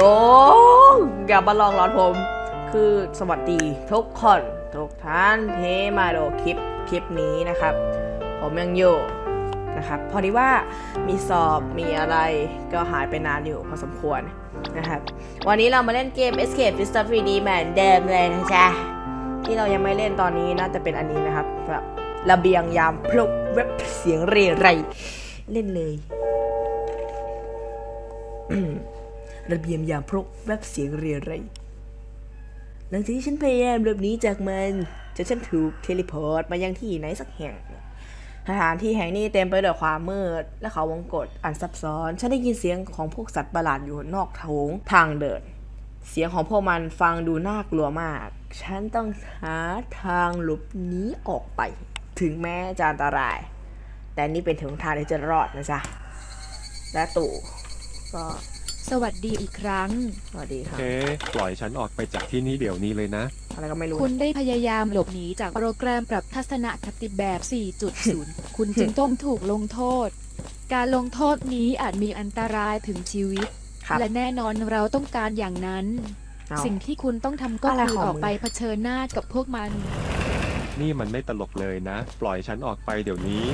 ลงอย่ามาลองร้อนผม คือสวัสดีทุกคนทุกท่านเทมาดูคลิปคลิปนี้นะครับ ผมยังอยู่นะครับพอดีว่ามีสอบมีอะไรก็หายไปนานอยู่พอสมควรนะครับ วันนี้เรามาเล่นเกม Escape f i s t a 3D เหมือนเดิมเลยนะจ๊ะที่เรายังไม่เล่นตอนนี้น่าจะเป็นอันนี้นะครับแบบระเบียงยามพลุกเว็บเสียงเรไร เล่นเลย ระเบียงยามพลุกเว็บเสียงเรไรหลังจากที่ฉันพยายามหลบหนีจากมันจนฉันถูกเทเลพอร์ตมายังที่ไหนสักแห่งสถานที่แห่งนี้เต็มไปด้วยความมืด และเขาวงกฏอันซับซ้อน ฉันได้ยินเสียงของพวกสัตว์ประหลาดอยู่นอกโถงทางเดิน เสียงของพวกมันฟังดูน่ากลัวมาก ฉันต้องหาทางหลบหนีออกไป ถึงแม้จะอันตราย แต่นี่เป็นถึงทางที่จะรอดนะจ๊ะและตู่ก็ สวัสดีอีกครั้ง สวัสดีค่ะ เอ๊ะปล่อยฉันออกไปจากที่นี่เดี๋ยวนี้เลยนะ อะไรก็ไม่รู้ คุณได้พยายามหลบหนีจากโปรแกรมปรับทัศนคติแบบ 4.0 คุณจึงต้องถูกลงโทษ การลงโทษนี้อาจมีอันตรายถึงชีวิต ครับและแน่นอนเราต้องการอย่างนั้น เอา สิ่งที่คุณต้องทำก็อะไรคือของออกมึงไปเผชิญหน้ากับพวกมัน นี่มันไม่ตลกเลยนะ ปล่อยฉันออกไปเดี๋ยวนี้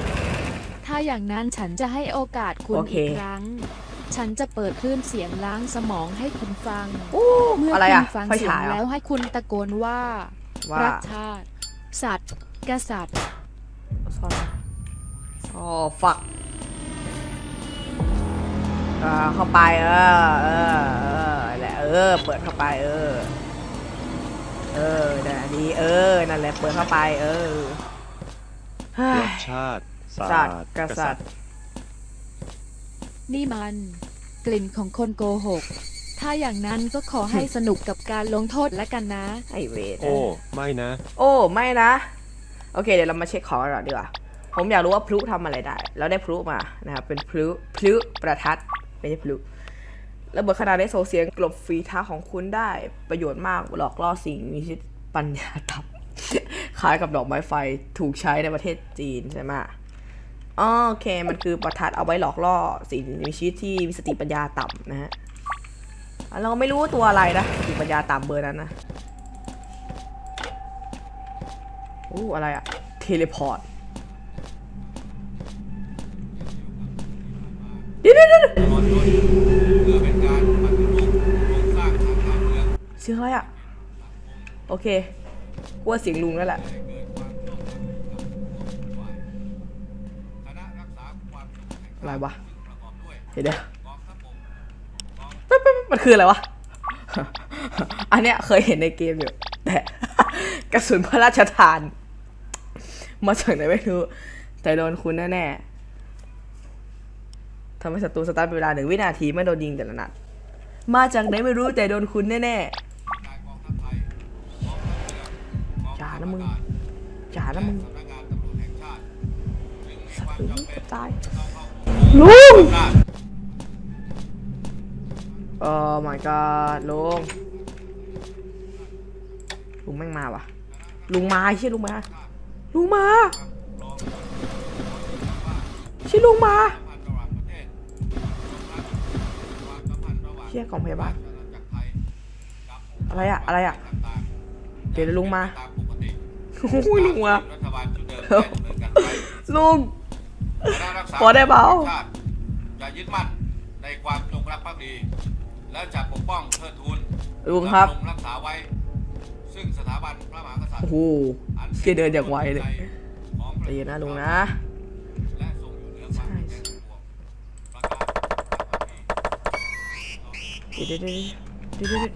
ถ้าอย่างนั้นฉันจะให้โอกาสคุณโอเค อีกครั้ง ฉันจะเปิดคลื่นเสียงล้างสมองให้คุณฟังอู้เมื่ออะไรคุอะณฟังไฟเสียงฉายเหรแล้อวให้คุณตะโกนว่า ว่ารักชาติ สัตว์ กษัตริย์ ซ่อนโอ้ฝักอ่าเข้าไปเออเออเออแหละเออ เปิดเข้าไปเออ เออนั่นแหละดีเออ นั่นแหละเปิดเข้าไป เออเฮ้ย รักชาติศาสัสตตว์ร์กษัตริย์ นี่มัน กลิ่นของคนโกหก ถ้าอย่างนั้นก็ขอให้สนุกกับการลงโทษแล้วกันนะ ไอเวทโอ้ ไม่นะ โอ้ไม่นะ โอเค เดี๋ยวเรามาเช็คของกันก่อนดีกว่า ผมอยากรู้ว่าพลุทำอะไรได้แล้วได้พลุมานะครับเป็นพลุพลุประทัดไม่ใช่พลุระเบิดขนาดได้โซเสียงกลบฝีเท้าของคุณได้ประโยชน์มากหลอกล่อสิ่งมีชีวิตปัญญาต่ำ คล้ายกับดอกไม้ไฟถูกใช้ในประเทศจีนใช่ไหม อ๋อโอเค มันคือประทัดเอาไว้หลอกล่อสิ่งมีชีวิตที่มีสติปัญญาต่ำนะฮะอะเราไม่รู้ว่าตัวอะไรนะสติปัญญาต่ำเบอร์นั้นนะโอ้อะไรอะเทเลพอร์ตเดี๋ยวเดี๋ยวเดี๋ยวเพื่อเป็นการปฏิรูปโครงสร้างทางการเมืองเสียงอะไรอะโอเคกลัวเสียงลุงนั่นแหละ อะไรวะเดี๋ยวเดียวกองทัพบกกองแป๊บแป๊บแป๊บมันคืออะไรวะ อันเนี้ยเคยเห็นในเกมอยู่ แต่กระสุนพระราชทาน มาจากไหนไม่รู้ แต่โดนคุณแน่ๆทำให้ศัตรูสตาร์ทเวลาหนึ่งวินาทีไม่โดนยิงแต่ละนัด มาจากไหนไม่รู้แต่โดนคุณแน่การกองทัพไทยกองทัพเรือกองๆอย่านะมึงอากาศอย่านะมึงและสำนักงานตำรวจาติจึงมีควาย ลุงอำนาจโอ้ my god ลุง ลุงแม่งมาวะลุงมาเชี่ยลุงมา ลุงมาเชี่ยลุงมาเชี่ยกองพยาบาลราชอาณาจักรไทยกับอะไรอะอะไรอะเดี๋ยวลุงมาโอ้ยลุงมาลุง คณะรักษาพอได้เปล่าชาติจะยึดมั่นในความจงรักภักดี และจะปกป้องเทิดทูนลุงครับ ดำงรักษาไว้ ซึ่งสถาบันพระมหากษัตริโอ้ย์โหอันเชี่ยเดินอย่างไวเลยของปใจระเย็นนะลุงนะ และทรงอยู่เหนือความขัดแย้งทั้งปวงประกาศความดีเดี๋ยวเดี๋ยวเดี๋ยวเดี๋ยวเดี๋ยว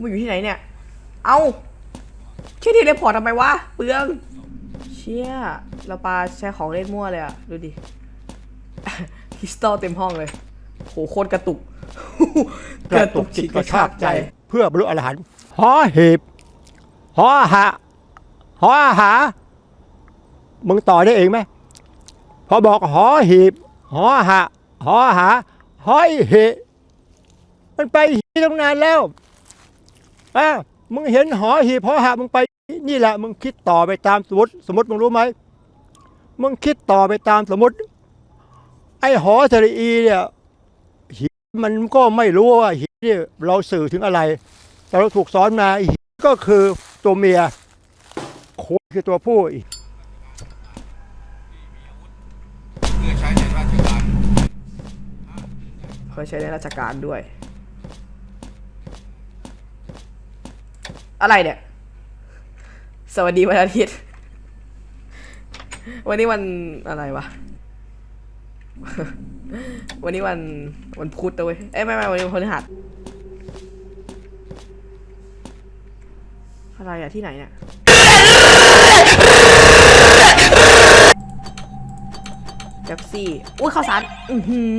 มึงอยู่ที่ไหนเนี่ย เอาเชี่ยทีเลพอร์ตทำไมวะ เปลืองเชี่ยเราปาใช้ของเล่นมั่วเลยอะดูดิคริสตัลเต็มห้องเลย โหโคตรกระตุก กระตุกจิตกระชากใจ เพื่อบรรลุอรหันต์หอหีบหอหะหอหา มึงต่อได้เองไหม พอบอกหอหีบหอหะหอหาหอยเหมันไปหีตั้งนานแล้วอะมึงเห็นหอหีบหอหะมึงไป นี่แหละมึงคิดต่อไปตามสมมติสมมติมึงรู้ไหมมึงคิดต่อไปตามสมมติ ไอ้หอสระอีเนี่ยหินมันก็ไม่รู้ว่าหินเนี่ยเราสื่อถึงอะไร แต่เราถูกสอนมาหินก็คือตัวเมียโคคือตัวผู้อใช้ในราชกเคยใช้ในราชการด้วย อะไรเนี่ย สวัสดีวันอาทิตย์ วันนี้วันอะไรวะ วันนี้วันวันพุธนะเว้ยเอ้ยไม่ไม่วันนี้วันพฤหัสอะไรอะที่ไหนเนี่ยแจ็คซี่ อุ้ยข้าวสาร อือหือ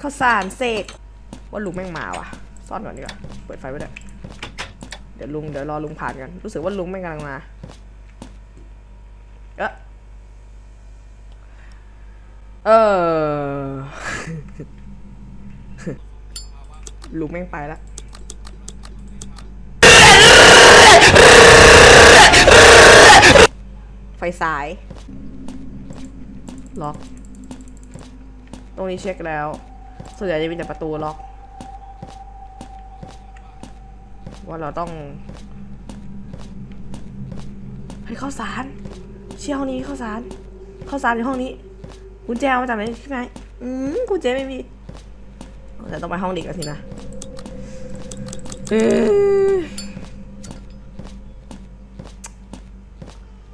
ข้าวสารเสกว่าลุงแม่งมาว่ะ ซ่อนก่อนดีกว่า เปิดไฟไว้ด้วย เดี๋ยวลุงเดี๋ยวรอลุงผ่านกัน รู้สึกว่าลุงแม่กำลังมาเอะเออลุงแม่งไปล้วไฟสาย ล็อก ตรงนี้เช็คแล้ว ส่วนใหญ่จะมีแต่ประตูล็อก ว่าเราต้องให้ข้าวสารเชี่ยห้องนี้ข้าวสารข้าวสารในห้องนี้กุญแจมาจากไหนใช่ไหมอืมกุญแจไม่มีแต่ต้องไปห้องเด็กแล้วสินะ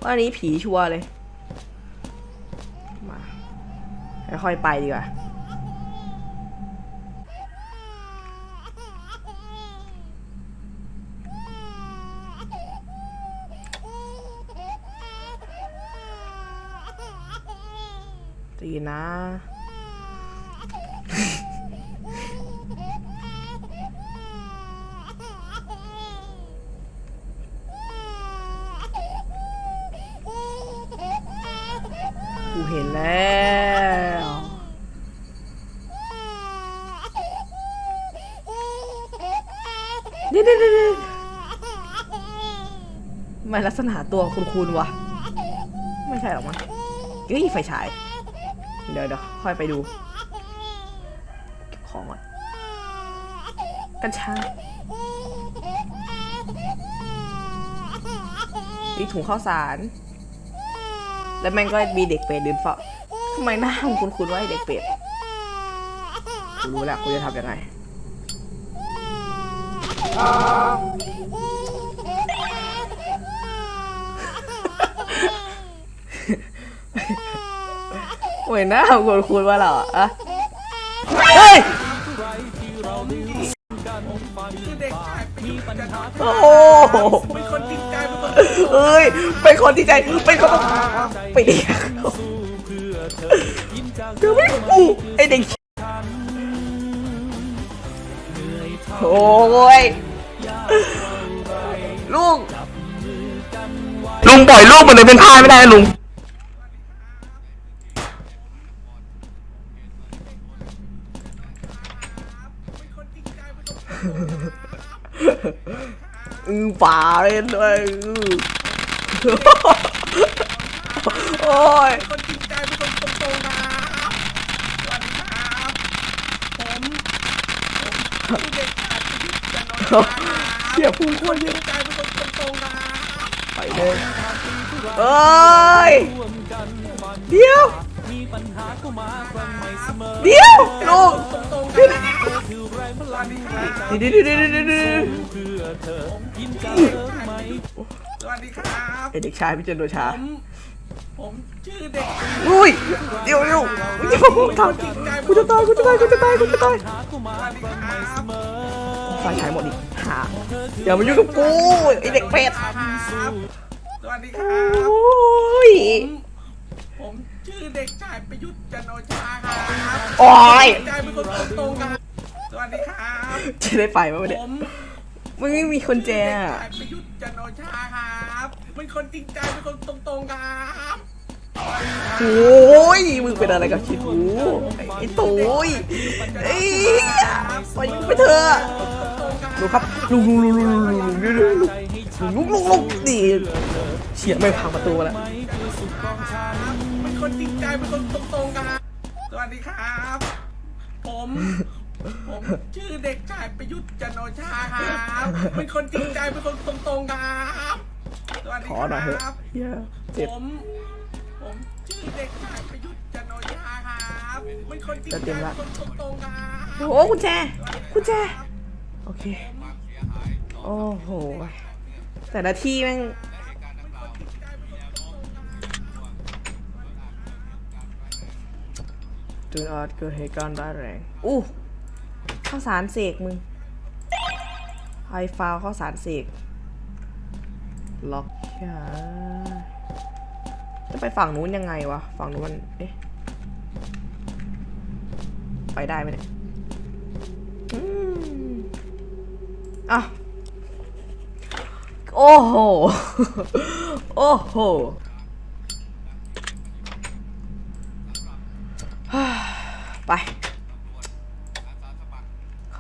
ว่าอันนี้ผีชัวร์เลย มาค่อยๆไปดีกว่า ตีนะ กูเห็นแล้วนี่นี่นี่นี่ไม่ลักษณะตัวคุณคุณวะ ไม่ใช่หรอกมั้งเฮ้ยไฟฉาย เดี๋ยวเดี๋ยวค่อยไปดูเก็บของก่อนกัญชามีถุงข้าวสาร แล้วแม่งก็มีเด็กเป็ดเดินเฝ้าทำไมหน้าของคุณคุณว่าไอเด็กเป็ดกูรู้แล้วกูจะทำยังไง โอ้ยหน้าของคุณคุณว่าเราอะอะเฮ้ยโอ้โหเอ้ยเป็นคนที่ใจเป็นคนไปดิเดี๋ยวไม่กูไอเด็กโอ้ยลุงลุงปล่อยลูกมันเลยเป็นพายไม่ได้ลุง อือป่าเลยด้วยอือโอ้ยคนจริงใจเป็นคนตรงๆนะสวัสดีครับผมผมเด็กชายประยุทธ์จันทร์โอชาเสียพูดโคตรเยอะใจเป็นคนตรงๆนะไปเลยเอ้ยเดี๋ยว เดี๋ยวลุงตรงๆนะสวัสดีครับเดี๋ยวเดี๋ยวเดี๋ยวเดี๋ยวเดี๋ยวสวัสดีครับไอเด็กชายพิจิตรโดชาผมผมชื่อเด็กอุ้ยเดี๋ยวเดี๋ยวเดี๋ยวทำกูจะตายกูจะตายกูจะตายกูจะตายสวัสดีครับไฟฉายหมดอีกหาอย่ามายุ่งกับกูไอเด็กเป็ดครับสวัสดีคโอรับ้ยผม โอ้ยใจเป็นคนตรงๆนะสวัสดีครับจะได้ไปไหมวะผเนี่ยมมึงไม่มีคนแจเด็กอะชายประยุทธ์จันทร์โอชาครับเป็นคนจริงใจเป็นคนตรงๆครับโอ้ยมึงเป็นอะไรกับชีวิตกูไอ้ตุยไอ้ปล่อยมึงไปเถอะดูครับลุงลุงลุงลุงลุงลุงลุงลุงลุงลุงลุงลุงนี่เฉียดไม่พังประตูมาแล้ว เป็นคนจริงใจเป็นคนตรงๆครับ วัสดีครับ ผม ผมชื่อเด็กชายประยุทธ์จันทร์โอชาครับเป็นคนจริงใจเป็นคนตรงๆครับสวัสดีขอหน่อยเถคอะรับเหี้ยเจ็บ ผม ผมชื่อเด็กชายประยุทธ์จันทร์โอชาครับเป็นคนจริงใจจะเต็มเป็ละนคนตรงๆครับโอ้กุญแจกุญแจ โอเค โอ้โห แต่ละที่แม่ง จนออดเกิดเหตุการณ์ร้ายแรง อู้ข้าวสารเสกมึงไฮฟาวข้าวสารเสก ล็อกยาจะไปฝั่งนู้นยังไงวะ ฝั่งนู้นมันเอ๊ะไปได้ไหมเนี่ยอืมอะโอ้โห โอ้โห ไป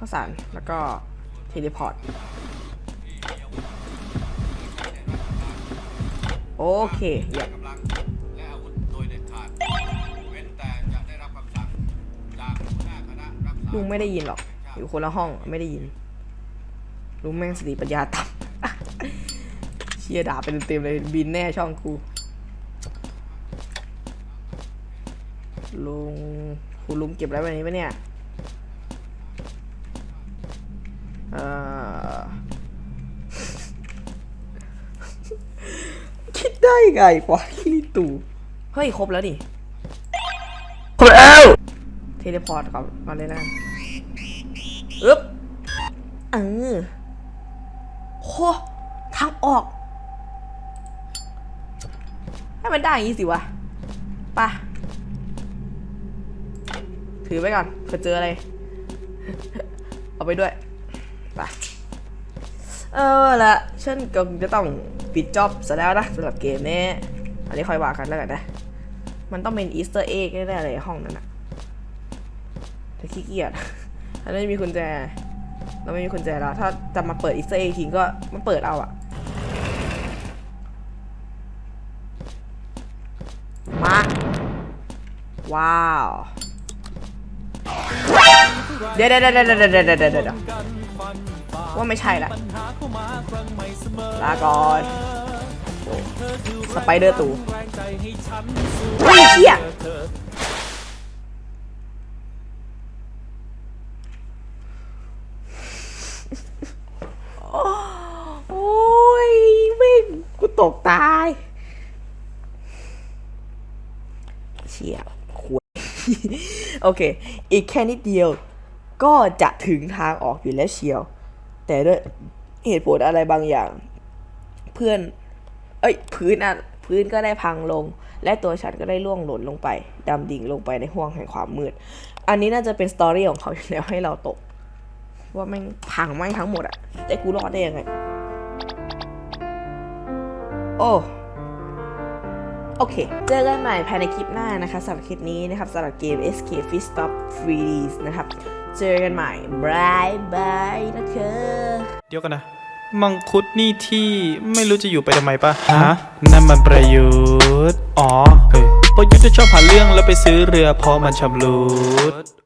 ข้าวสาร แล้วก็เทเลพอร์ต โอเคเยี่ยมลุงไม่ได้ยินหรอก อยู่คนละห้องไม่ได้ยิน ลุงแม่งสติปัญญาต่ำเชียด่าเป็นเต็มเลยบินแน่ช่องกูลุงคุณลุงเก็บอะไรไว้ในนี้ปะเนี่ย เอ่อ คิด ได้ไงวะคิริตูเฮ้ย ครบแล้วนี่ครบแล้ว เทเลพอร์ตครับมาเลยนะอึ๊บเออโหทางออก ให้มันได้อย่างนี้สิวะไปะถือไว้ก่อนเผื่อเจออะไร เอาไปด้วยไป เออละฉันก็จะต้องปิดจ็อบซะแล้วนะสำหรับเกมนี้ อันนี้ค่อยว่ากันแล้วกันนะ มันต้องเป็นอีสเตอร์เอ็กแน่ๆเลยห้องนั้นอะแต่ขี้เกียจอันนี้มีกุญแจ เราไม่มีกุญแจแล้ว ถ้าจะมาเปิดอีสเตอร์เอ็กทิ้งก็มาเปิดเอาอะมา ว้าว เดี๋ยวเดี๋ยวเดี๋ยวเดี๋ยวเดี๋ยวเดี๋ยวเดี๋ย วเดี๋ยวว่าไม่ใช่ละลาก่อนโอ้สไปเดอร์ตูเฮ้ยเชี่ยโอ้ยไม่งกูตกตาย เชี่ยขวยโอเค อีกแค่นิดเดียว ก็จะถึงทางออกอยู่แล้วเชียว แต่ด้วยเหตุผลอะไรบางอย่าง เพื่อน เอ้ย พื้นอะพื้นก็ได้พังลง และตัวฉันก็ได้ล่วงหล่นลงไปดำดิ่งลงไปในห้วงแห่งความมืด อันนี้น่าจะเป็นสตอรี่ของเขาอยู่แล้วให้เราตก ว่าแม่งพังแม่ทั้งหมดอะแต่กูรอดได้ยังไง โอ้โอเค เจอกันใหม่ภายในคลิปหน้านะคะสำหรับคลิปนี้นะครับสำหรับเกม Escape Fish Stop Freeze นะครับ เจอกันใหม่บายบายนะคะเดี๋ยวกันนะ มังคุดนี่ที่ไม่รู้จะอยู่ไปทำไมปะฮะ นั่นมันประยุทธ์ อ๋อ เฮ้ย ประยุทธ์จะชอบหาเรื่องแล้วไปซื้อเรือเพราะมันชำรุด